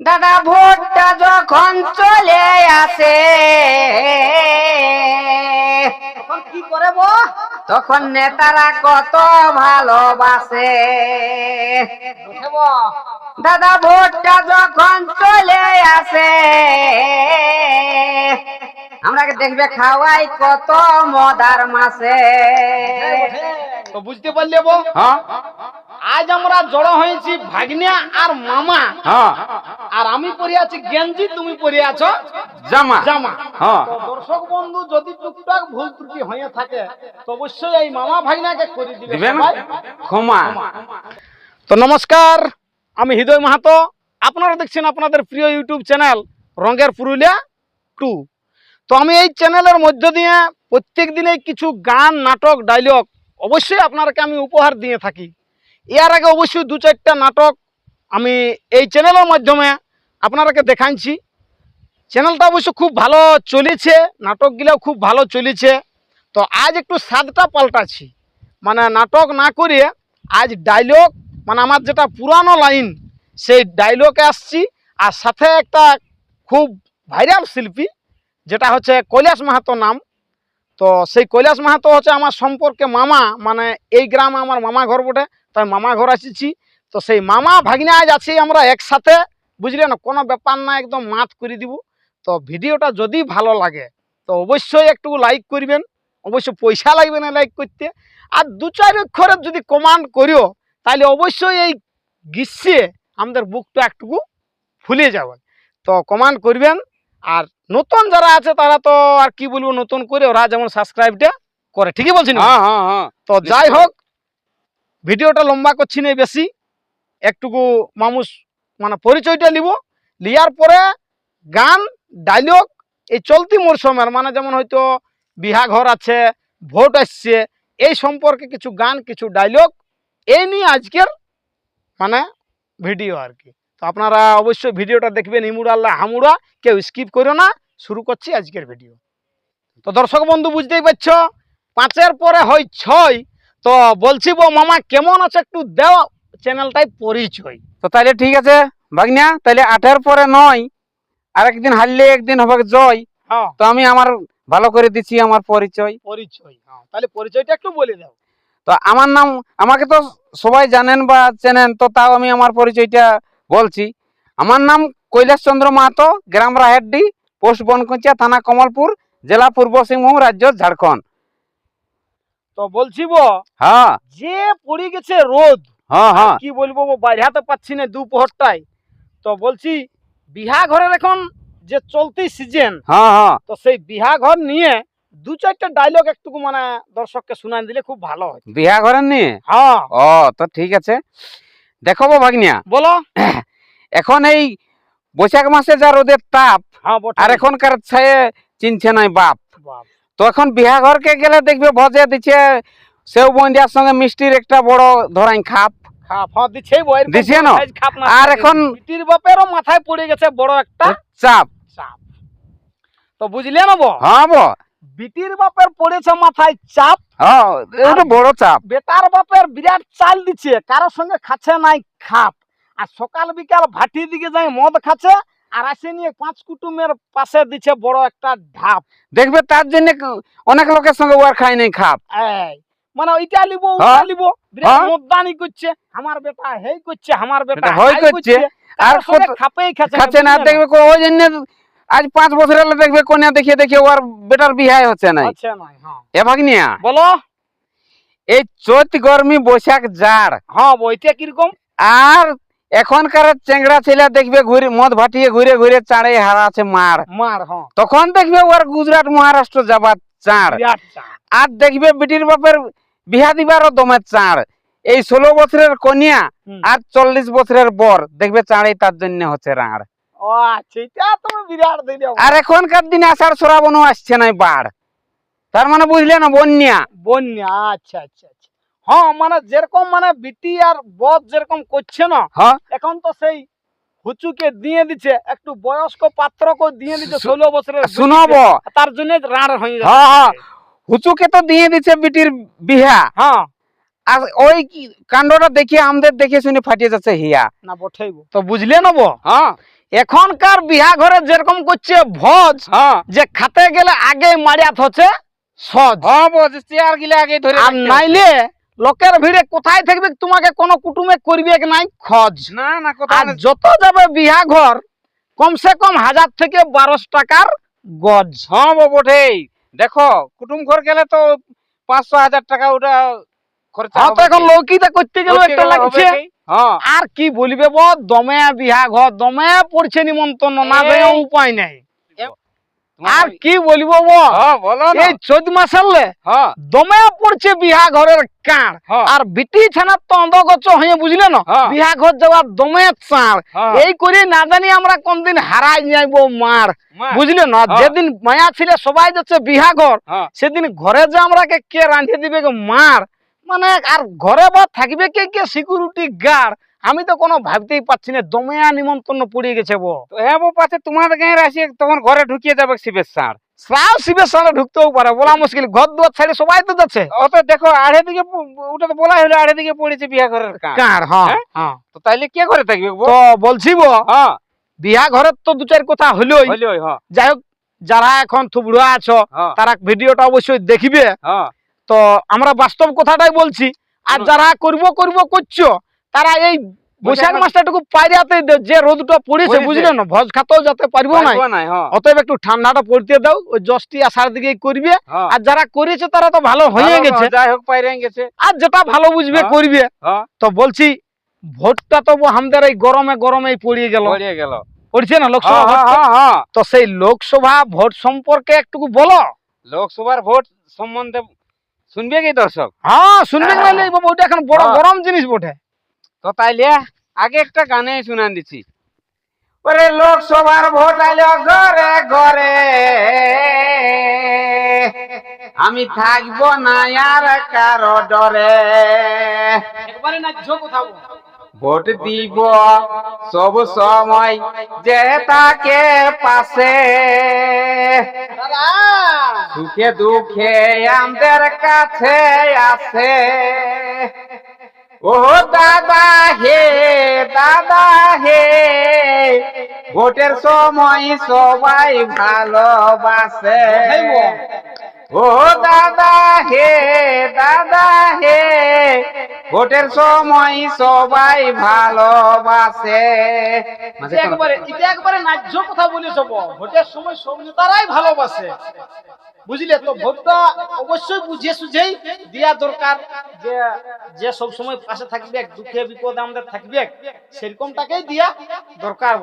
দাদা ভোটটা যখন চলে আসে তখন কি করে তখন নেতারা কত ভালোবাসে। দাদা ভোটটা যখন চলে আসে আমরাকে দেখবে খাওয়াই কত মদার মাসে তো বুঝতে পারলে বো? হ্যাঁ। আজ আমরা জড়ো হয়েছি ভাগ্না আর মামা। হ্যাঁ। আর আমি পরে আছি গেঞ্জি তুমি পরে আছো জামা। জামা। হ্যাঁ দর্শক বন্ধু যদি টুকটাক ভুল ত্রুটি হয়ে থাকে তো অবশ্যই এই মামা ভাগ্নাকে করে দিবেন ক্ষমা। তো নমস্কার আমি হৃদয় মাহাতো। আপনারা দেখছেন আপনাদের প্রিয় ইউটিউব চ্যানেল রঙের পুরুলিয়া টু। তো আমি এই চ্যানেলের মধ্য দিয়ে প্রত্যেক দিনে কিছু গান নাটক ডায়লগ অবশ্যই আপনারকে আমি উপহার দিয়ে থাকি। এর আগে অবশ্যই দু চারটা নাটক আমি এই চ্যানেলের মাধ্যমে আপনারাকে দেখাইছি। চ্যানেলটা অবশ্য খুব ভালো চলেছে, নাটকগুলোও খুব ভালো চলেছে। তো আজ একটু স্বাদটা পাল্টাছি মানে নাটক না করে আজ ডায়লগ মানে আমার যেটা পুরানো লাইন সেই ডায়লগে আসছি। আর সাথে একটা খুব ভাইরাল শিল্পী, যেটা হচ্ছে কৈলাস মাহাতো নাম। তো সেই কৈলাস মাহাতো হচ্ছে আমার সম্পর্কে মামা মানে এই গ্রামে আমার মামা ঘর বটে, তাই মামা ঘর আসিছি। তো সেই মামা ভাগিনা আজ আছি আমরা একসাথে। বুঝলে না? কোনো ব্যাপার না একদম মাত করে দিব। তো ভিডিওটা যদি ভালো লাগে তো অবশ্যই একটু লাইক করবেন। অবশ্য পয়সা লাগবে না লাইক করতে। আর দু চার অক্ষরের যদি কমান্ড করিও তাহলে অবশ্যই এই গ্রীষ্মে আমাদের বুকটা একটুকু ফুলে যাবে। তো কমান্ড করবেন। আর নতুন যারা আছে তারা তো আর কি বলব নতুন করে ওরা যেমন সাবস্ক্রাইবটা করে। ঠিকই বলছি না? হ্যাঁ হ্যাঁ হ্যাঁ। তো যাই হোক ভিডিওটা লম্বা করছি না বেশি। একটুকু মানুষ মানে পরিচয়টা নিব লিয়ার পরে গান ডায়লগ এই চলতি মরশুমের মানে যেমন হয়তো বিহা ঘর আছে, ভোট আসছে, এই সম্পর্কে কিছু গান, কিছু ডায়লগ এই নিয়ে আজকের মানে ভিডিও আর কি। তো আপনারা অবশ্যই ভিডিওটা দেখবেন, ইমুড়া আল্লাহ হামুড়া, কেউ স্কিপ করো না, শুরু করছি আজকের ভিডিও। তো দর্শক বন্ধু, বুঝতেই পারছ, পাঁচের পরে হয় ছয়। তো বলছি বো মামা, কেমন আছে একটু দেও। চ্যানেলটাই পরিচয়। তো তাহলে ঠিক আছে ভাগ্না তাহলে আটের পরে নয় আর একদিন হারলে একদিন হবে জয়। হ্যাঁ। তো আমি আমার ভালো করে দিচ্ছি আমার পরিচয়। পরিচয় হ্যাঁ। তাহলে পরিচয়টা একটু বলে দাও। তো আমার নাম আমাকে তো সবাই জানেন বা চেনেন তো তাও আমি আমার পরিচয়টা বলছি। আমার নাম কৈলাস চন্দ্র মাহাতো গ্রাম রাহেরডি পোস্ট বনকুচিয়া থানা কমলপুর জেলা পূর্ব সিংভূম রাজ্য ঝাড়খণ্ড। তো বলছি বো হ্যাঁ। যে পড়ে গেছে রোদ হ্যাঁ হ্যাঁ। কি বলব বাইরাতে পাচ্ছি না দুপুরটায় তো বলছি বিহা ঘরের এখন যে চলতি সিজন হ্যাঁ হ্যাঁ। তো সেই বিহা ঘর নিয়ে দু চারটা ডায়লগ একটু মানে দর্শককে শুনাই দিলে খুব ভালো হয়। বিয়া ঘরের নিয়ে? হ্যাঁ। ও তো ঠিক আছে। দেখাবো ভাগ্নিয়া। বলো। এখন এই বৈশাখ মাসে যা রোদের তাপ হ্যাঁ। আর এখনকার ছায়ে চিনছে নাই বাপ। বাপ, তো এখন বিহা ঘরকে গেলে দেখবে ভজে দিচ্ছে সেও বন্দিয়ার সঙ্গে মিষ্টির একটা বড় ধরাই খাপ। হ্যাঁ দিছে বো, এরকম দিছে কোনো? না? size খাপ না আর এখন- বাপেরও মাথায় পড়ে গেছে বড় একটা চাপ। চাপ। তো বুঝলে না বো হ্যাঁ বো বিটির বাপের পড়েছে মাথায় চাপ হ্যাঁ এটা বড় চাপ। বেটার বাপের বিরাট চাল দিচ্ছে কারোর সঙ্গে খাচ্ছে নাই খাপ। আর সকাল বিকাল ভাটি দিকে যাই মদ খাচ্ছে আর আসে নিয়ে পাঁচ কুটুমের পাশে দিচ্ছে বড় একটা ঢাপ। দেখবে তার জন্য অনেক লোকের সঙ্গে ওয়ার খাই নাই খাপ। এই মানে ওইটা লিব ওইটা হ্যাঁ। লিব বিরাট হ্যাঁ। মদদানি করছে। আমার বেটা হেই করছে আমার বেটা হই করছে। আর খাচ্ছে না দেখবে ওই জন্য আজ পাঁচ বছর হলে দেখবে কন্যা দেখিয়ে দেখিয়ে ওর বেটার হচ্ছে নাই। হ্যাঁ। এ ভাগ্নিয়া বলো। এই চৈত গরমি বৈশাখ জাড় হ্যাঁ বইটা কীরকম? আর এখনকার চেংড়া ছেলে দেখবে ঘুরে মদ ভাটিয়ে ঘুরে ঘুরে চাঁড়ে হারাছে মার। মার হ্যাঁ। তখন দেখবে ওর গুজরাট মহারাষ্ট্র যাবার চাঁড় আর দেখবে বিটির বাপের বিহা দিবারও দমে চাঁড়। এই ষোলো বছরের কন্যা। আর চল্লিশ বছরের বর দেখবে চাঁড়ে তার জন্য হচ্ছে রাঁড়। আর এখনকার দিনে আষাঢ় শ্রাবণও আসছে না বাড়। তার মানে বুঝলে না বন্যা। বন্যা আচ্ছা আচ্ছা আচ্ছা। হ্যাঁ মানে যেরকম মানে বিটি আর বধ যেরকম করছে না হ্যাঁ। এখন তো সেই হুচুকে দিয়ে দিচ্ছে একটু বয়স্ক পাত্রকে দিয়ে দিচ্ছে ষোলো বছরের শুনব। তার জন্য রাড় হয়ে হ্যাঁ হ্যাঁ। হুচুকে তো দিয়ে দিচ্ছে বিটির বিহা। হ্যাঁ। আর ওই কাণ্ডটা দেখিয়ে আমাদের দেখে শুনে ফাটিয়ে যাচ্ছে হিয়া। না বঠাইব তো বুঝলে নেব? হ্যাঁ। এখনকার বিহা ঘরে যেরকম করছে ভোজ হ্যাঁ। যে খাতে গেলে আগে মারিয়াত হচ্ছে সজ। হ্যাঁ বস চেয়ার গিলে আগে ধরে আর নাইলে লোকের ভিড়ে কোথায় থাকবে তোমাকে কোনো কুটুমে করবে কি নাই? খজ। না না আর যত যাবে বিহা ঘর কমসে কম হাজার থেকে বারোশো টাকার গজ। হ্যাঁ বটেই। দেখো কুটুম ঘর গেলে তো পাঁচশো হাজার টাকা ওটা খরচা হ্যাঁ তো এখন? করতে গেলে একটা লাগছে? হ্যাঁ আর কি বলিবে দমে বিহা ঘর দমে পড়ছে নিমন্ত্রণ না উপায় নাই আর কি বলিব হ্যাঁ বলো এই চোদ্দ মাসালে হ্যাঁ। দমে পড়ছে বিহা ঘরের কাঁড়। হ্যাঁ। আর বিটি ছানার তো অন্ধগচ্ছ হয়ে বুঝলে না। বিহা ঘর যাওয়ার দমে চাঁড়। এই করে না জানি আমরা কোনদিন হারাই যাইব মার। বুঝলে না। যেদিন মায়া ছিল সবাই যাচ্ছে বিহা ঘর। সেদিন ঘরে যে আমরাকে কে রাঁধে দিবে মার? মানে আর ঘরে বা থাকবে কে? কে? সিকিউরিটি গার্ড আমি তো কোনো ভাবতেই পাচ্ছি না দমে নিমন্ত্রণ পড়ে গেছে বো তো হ্যাঁ বো পাচ্ছে তোমাদের গায়ে আসি তখন ঘরে ঢুকিয়ে যাবে শিবের সার শ্রাও শিবের সামনে ঢুকতেও পারে বলা মুশকিল ঘর দুয়ার ছেড়ে সবাই তো যাচ্ছে। অত দেখো আড়ে দিকে ওটা তো বলাই হলো আড়ে দিকে পড়েছে বিয়া ঘরের কার হ্যাঁ হ্যাঁ? হ্যাঁ। তো তাইলে কে ঘরে থাকবে? তো বলছি বো হ্যাঁ। বিয়া ঘরের তো দু চার কথা হলোই যাই হোক যারা এখন থুবড়া আছো তারা ভিডিওটা অবশ্যই দেখবে। তো আমরা বাস্তব কথাটাই বলছি। আর যারা করব করব করছ তারা এই বৈশাখ মাসটাটুকু পাইরাতে যে রোদটা পড়েছে। বুঝলে না? ভোজ খাতেও যাতে পারব না হ্যাঁ। অতএব একটু ঠান্ডাটা পড়তে দাও ওই জস্টি আসার দিকে করবে। হ্যাঁ। আর যারা করেছে তারা তো ভালো হয়ে গেছে। যাই হোক পাইরে গেছে। আর যেটা ভালো বুঝবে হ্যাঁ। করবে। হ্যাঁ। তো বলছি ভোটটা তো আমাদের এই গরমে গরমে পড়িয়ে গেল। পড়িয়ে গেল। পড়ছে না লোকসভা হ্যাঁ, হ্যাঁ, হ্যাঁ। তো সেই লোকসভা ভোট সম্পর্কে একটু বলো। লোকসভার ভোট সম্বন্ধে শুনবে কি দর্শক? হ্যাঁ শুনবে এই ওইটা এখন বড় হ্যাঁ। গরম জিনিস বটে। তো তাইলে আগে একটা গানে শুনান দিচ্ছি ওরে লোকসভার ভোট আইলো ঘরে ঘরে। আমি থাকব না আর কারও ডরে। একবারে না ভোট দিব সব সময় যে তাকে পাশে। সুখে দুঃখে আমাদের কাছে আছে ও দাদা হে দাদা হে ভোটের সময় সবাই ভালোবাসে। ও দাদা হে দাদা হে ভোটের সময় সবাই ভালোবাসে। একবারে এটা একবারে ন্যায্য কথা বলেছ বৌ। ভোটের সময় সব নেতারাই ভালোবাসে। বুঝলে তো ভোটটা অবশ্যই বুঝে সুঝেই দেওয়া দরকার যে যে সব সময় পাশে থাকবে দুঃখে বিপদে আমাদের থাকবে সেরকমটাকেই দিয়া দরকার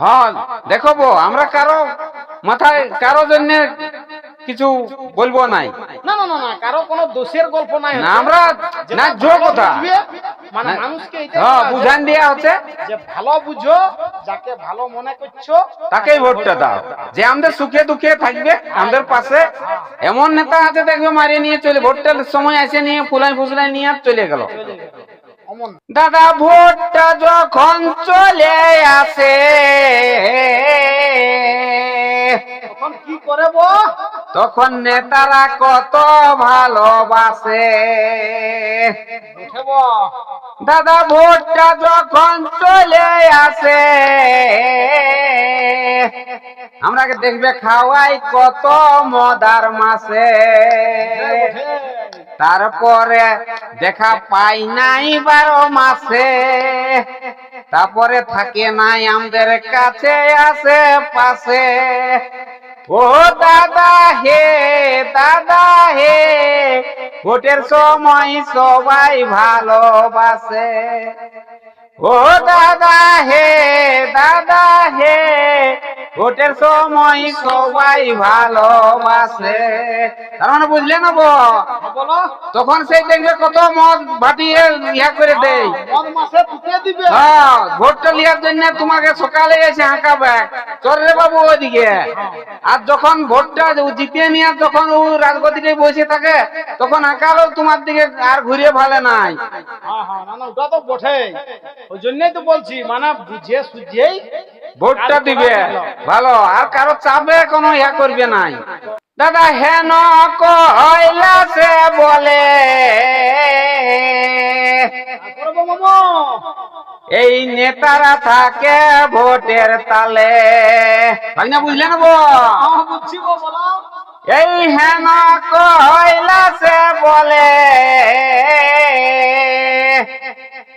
হ্যাঁ দেখো আমরা কারও মাথায় কারও জন্য কিছু বলব নাই? না না না কারও কোনো দোষের গল্প নাই না আমরা না জো কথা। মানে মানুষকে এটা হ্যাঁ বুঝান দেওয়া হচ্ছে। যে ভালো বুঝো যাকে ভালো মনে করছ তাকেই ভোটটা দাও। যে আমাদের সুখে দুঃখে থাকবে আমাদের পাশে এমন নেতা আছে দেখবে মারিয়ে নিয়ে চলে ভোটটার সময় এসে নিয়ে ফুলাই ফুসলাই নিয়ে আর চলে গেল। দাদা ভোটটা যখন চলে আসে তখন কি করে বো তখন নেতারা কত ভালোবাসে। দাদা ভোটটা যখন চলে আসে আমরাকে দেখবে খাওয়াই কত মদার মাসে তারপরে দেখা পাই নাই বারো মাসে তারপরে থাকে নাই আমাদের কাছে আসে পাশে। ও দাদা হে দাদা হে ভোটের সময় সবাই ভালোবাসে। ও দাদা হে দাদা হে ভোটের সময় সবাই ভালোবাসে। তার মানে বুঝলে না বলো। তখন সেই দেখবে কত মদ ভাটিয়ে ইয়া করে দেয়। দিবে। হ্যাঁ ভোটটা লিয়ার জন্য তোমাকে সকালে এসে হাঁকাবে। চল রে বাবু ওইদিকে। আর যখন ভোটটা জিতিয়ে নিয়ে যখন ও রাজগতিতে বসে থাকে তখন হাঁকালেও তোমার দিকে আর ঘুরিয়ে ভালে নাই। হ্যাঁ হ্যাঁ না না ওটা তো বটে ওই জন্যই তো বলছি মানে বুঝে সুঝেই ভোটটা দিবে। ভালো আর কারও চাপে কোনো ইয়া করবে নাই। দাদা হেন কয়লা সে বলে এই নেতারা থাকে ভোটের তালে। ভাইনা বুঝলে না বুঝছি এই হেন কইলা সে বলে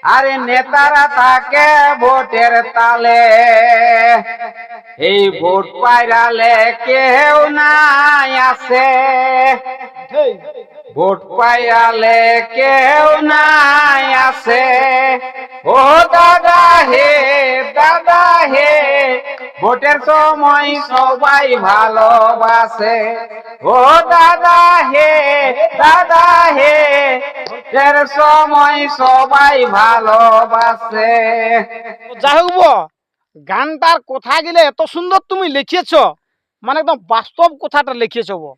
আরে নেতারা তাকে ভোটের তালে। এই ভোট পাইরালে কেউ নাই আসে ভোট পাইরালে কেউ নাই আছে। ও দাদা হে দাদা হে, ভোটের সময় সবাই ভালোবাসে। ও দাদা হে দাদা হে, ভোটের সময় সবাই ভালোবাসে। যাই হোক গানটার কথা গেলে এত সুন্দর তুমি লিখেছ মানে একদম বাস্তব কথাটা লিখেছ বো।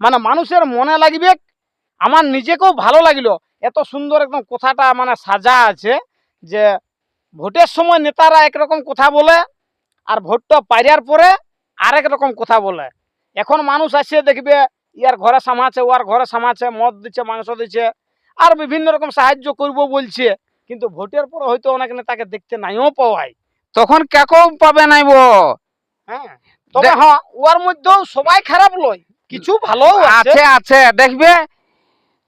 মানে মানুষের মনে লাগবে আমার নিজেকেও ভালো লাগল। এত সুন্দর একদম কথাটা মানে সাজা আছে যে ভোটের সময় নেতারা একরকম কথা বলে আর ভোটটা পাইরার পরে আরেক রকম কথা বলে। এখন মানুষ আসছে দেখবে ইয়ার ঘরে সামাছে ওয়ার ঘরে সামাছে মদ দিচ্ছে মাংস দিচ্ছে আর বিভিন্ন রকম সাহায্য করব বলছে কিন্তু ভোটের পর হয়তো অনেক নেতাকে দেখতে নাইও পাওয়াই তখন কেকেও পাবে নাই বো? হ্যাঁ তবে হ্যাঁ ওর মধ্যেও সবাই খারাপ লয় কিছু ভালো আছে আছে দেখবে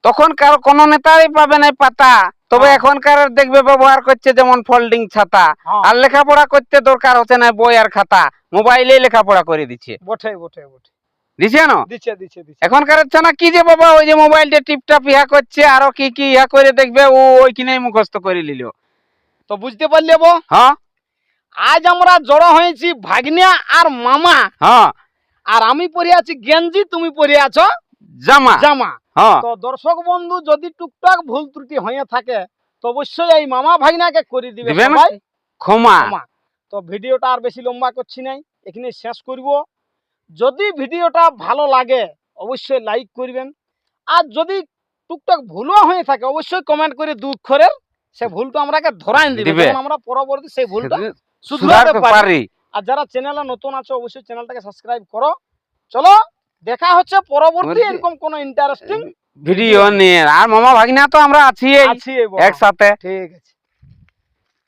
তখন কার কোন নেতারই পাবে না পাতা। তবে হ্যাঁ। এখনকার দেখবে ব্যবহার করছে যেমন ফোল্ডিং ছাতা। হ্যাঁ, আর লেখাপড়া করতে দরকার হচ্ছে না বই আর খাতা। মোবাইলে লেখাপড়া করে দিচ্ছে। বটে বটে বটে। দিছে না? দিচ্ছে দিচ্ছে দিচ্ছে এখনকার হচ্ছে না কি যে বাবা ওই যে মোবাইলটা টিপটাপ ইহা করছে আরও কি কি ইহা করে দেখবে ও ওইখানেই মুখস্থ করে নিল। তো বুঝতে পারলে বো হ্যাঁ। আজ আমরা জড়ো হয়েছি ভাগ্নিয়া আর মামা। হ্যাঁ। আর আমি পরে আছি গেঞ্জি তুমি পরে আছো জামা। জামা। হ্যাঁ। তো দর্শক বন্ধু যদি টুকটাক ভুল ত্রুটি হয়ে থাকে তো অবশ্যই এই মামা ভাগনাকে করে দিবে? সবাই। ক্ষমা। তো ভিডিওটা আর বেশি লম্বা করছি নাই এখানে শেষ করব। যদি ভিডিওটা ভালো লাগে অবশ্যই লাইক করবেন। আর যদি টুকটাক ভুলও হয়ে থাকে অবশ্যই কমেন্ট করে দু অক্ষরের সে ভুলটা আমরাকে ধরাই দিবে। আমরা পরবর্তী সেই ভুলটা শুধরাতে পারি। আর যারা চ্যানেলে নতুন আছে অবশ্যই চ্যানেলটাকে সাবস্ক্রাইব করো। চলো দেখা হচ্ছে পরবর্তী এরকম কোন ইন্টারেস্টিং ভিডিও নিয়ে। আর মামা ভাগিনা তো আমরা আছি একসাথে। ঠিক আছে।